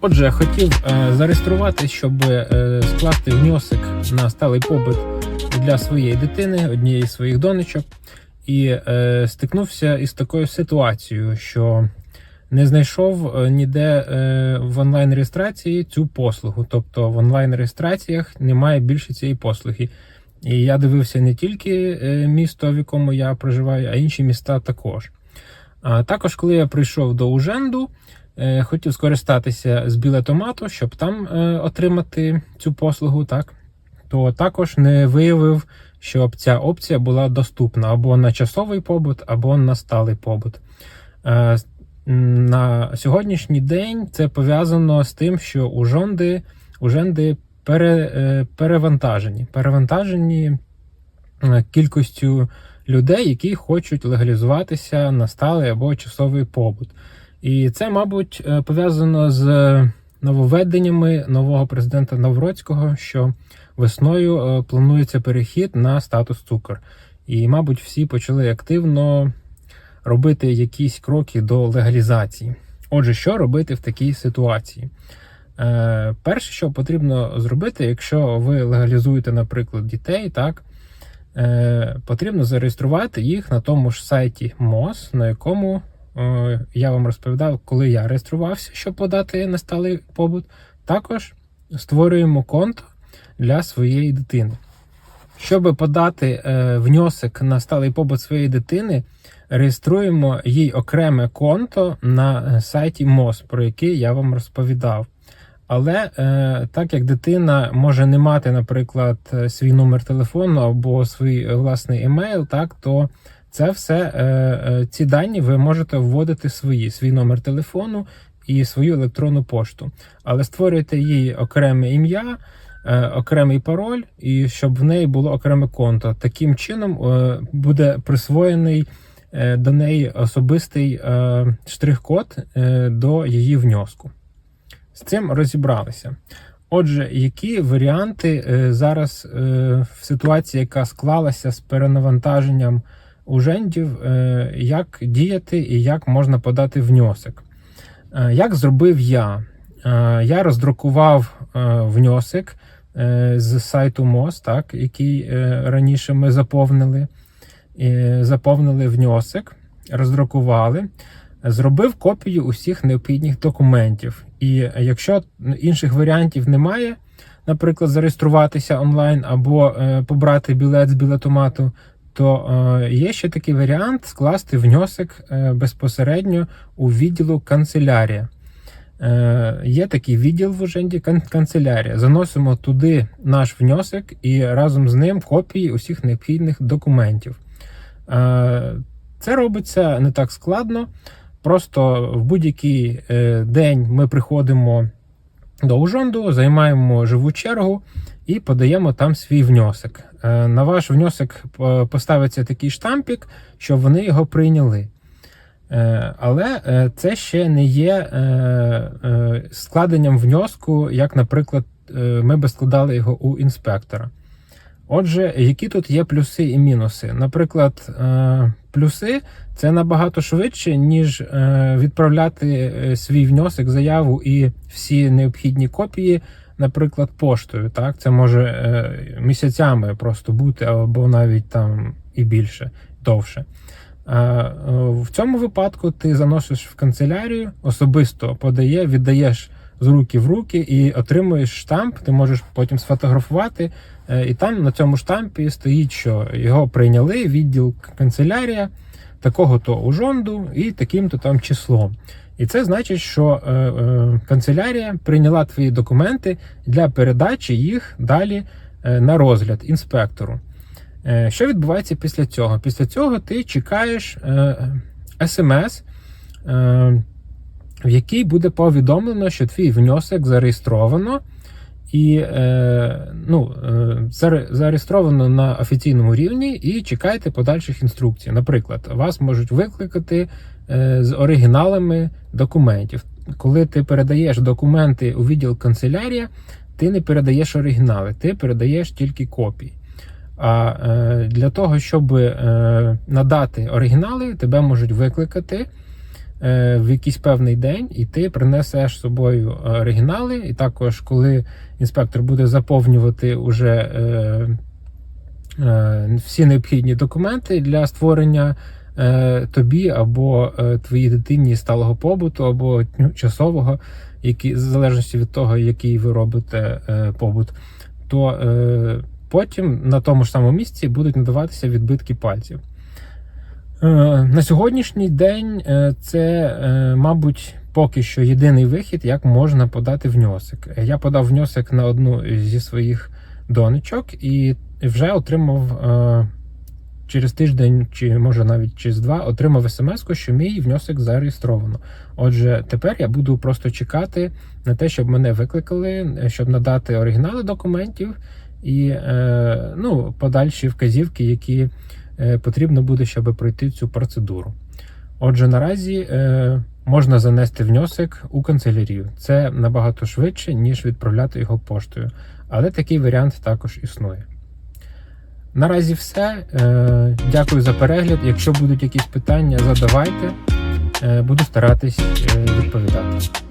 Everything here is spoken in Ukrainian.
Отже, хотів е, зареєструвати, щоб е, скласти внесок на сталий побут для своєї дитини, однієї з своїх донечок, і е, стикнувся із такою ситуацією, що не знайшов е, ніде е, в онлайн реєстрації цю послугу. Тобто в онлайн реєстраціях немає більше цієї послуги. І я дивився не тільки е, місто, в якому я проживаю, а інші міста також. А також, коли я прийшов до Уженду, хотів скористатися з білетомату, щоб там е, отримати цю послугу, так, то також не виявив, щоб ця опція була доступна або на часовий побут, або на сталий побут. Е, на сьогоднішній день це пов'язано з тим, що Ужонди, Уженди пере, е, перевантажені. Перевантажені е, кількістю людей, які хочуть легалізуватися на сталий або часовий побут. І це, мабуть, е, пов'язано з нововведеннями нового президента Навроцького, що весною е, планується перехід на статус цукор. І, мабуть, всі почали активно робити якісь кроки до легалізації. Отже, що робити в такій ситуації? Е, перше, що потрібно зробити, якщо ви легалізуєте, наприклад, дітей, так е, потрібно зареєструвати їх на тому ж сайті МОЗ, на якому я вам розповідав, коли я реєструвався, щоб подати на сталий побут. Також створюємо конто для своєї дитини. Щоб подати е, внесок на сталий побут своєї дитини, реєструємо їй окреме конто на сайті МОЗ, про який я вам розповідав. Але е, так як дитина може не мати, наприклад, свій номер телефону або свій власний емейл, так то це все е, е, ці дані ви можете вводити свої, свій номер телефону і свою електронну пошту. Але створюйте їй окреме ім'я, е, окремий пароль, і щоб в неї було окреме конто. Таким чином буде присвоєний до неї особистий штрих-код до її внеску. З цим розібралися. Отже, які варіанти зараз в ситуації, яка склалася з перенавантаженням ужендів, е, як діяти і як можна подати внесок? Е, Як зробив я? Е, Я роздрукував внесок з сайту МОЗ, так, який раніше ми заповнили. Заповнили внесок, роздрукували. Зробив копію усіх необхідних документів. І якщо інших варіантів немає, наприклад, зареєструватися онлайн або побрати білет з білетомату, то е, є ще такий варіант скласти внесок е, безпосередньо у відділу канцелярія. Е, Є такий відділ в Уженді канцелярія. Заносимо туди наш внесок і разом з ним копії усіх необхідних документів. Це робиться не так складно. Просто в будь-який день ми приходимо до Ужонду, займаємо живу чергу і подаємо там свій внесок. Е, На ваш внесок е, поставиться такий штампік, щоб вони його прийняли. Е, Але це ще не є складенням внеску, як, наприклад, ми би складали його у інспектора. Отже, які тут є плюси і мінуси? Наприклад, е, плюси це набагато швидше, ніж е, відправляти е, свій внесок, заяву і всі необхідні копії, наприклад, поштою. Так, це може місяцями просто бути, або навіть там і більше, довше. В цьому випадку ти заносиш в канцелярію, особисто подає, віддаєш з руки в руки і отримуєш штамп. Ти можеш потім сфотографувати. Е, І там на цьому штампі стоїть, що його прийняли відділ канцелярія такого-то ужонду і таким-то там числом. І це значить, що е, е, канцелярія прийняла твої документи для передачі їх далі е, на розгляд інспектору. Е, що відбувається після цього? Після цього ти чекаєш е, смс, е, в якій буде повідомлено, що твій внесок зареєстровано і е, ну, е, зареєстровано на офіційному рівні, і чекайте подальших інструкцій. Наприклад, вас можуть викликати е, з оригіналами документів. Коли ти передаєш документи у відділ канцелярія, ти не передаєш оригінали, ти передаєш тільки копії. А для того, щоб надати оригінали, тебе можуть викликати в якийсь певний день, і ти принесеш з собою оригінали. І також, коли інспектор буде заповнювати уже е, е, всі необхідні документи для створення е, тобі або е, твоїй дитині сталого побуту, або часового, які, в залежності від того, який ви робите е, побут, то е, потім на тому ж самому місці будуть надаватися відбитки пальців. Е, На сьогоднішній день е, це, е, мабуть, поки що єдиний вихід, як можна подати. Е, Я подав внесок на одну зі своїх донечок і вже отримав через тиждень, чи може навіть через два, отримав смс, що мій внесок зареєстровано. Отже, тепер я буду просто чекати на те, щоб мене викликали, щоб надати оригінали документів і ну, подальші вказівки, які потрібно буде, щоб пройти цю процедуру. Отже, наразі е, можна занести внесок у канцелярію. Це набагато швидше, ніж відправляти його поштою. Але такий варіант також існує. Наразі все. Е, дякую за перегляд. Якщо будуть якісь питання, задавайте. Е, буду старатись е, відповідати.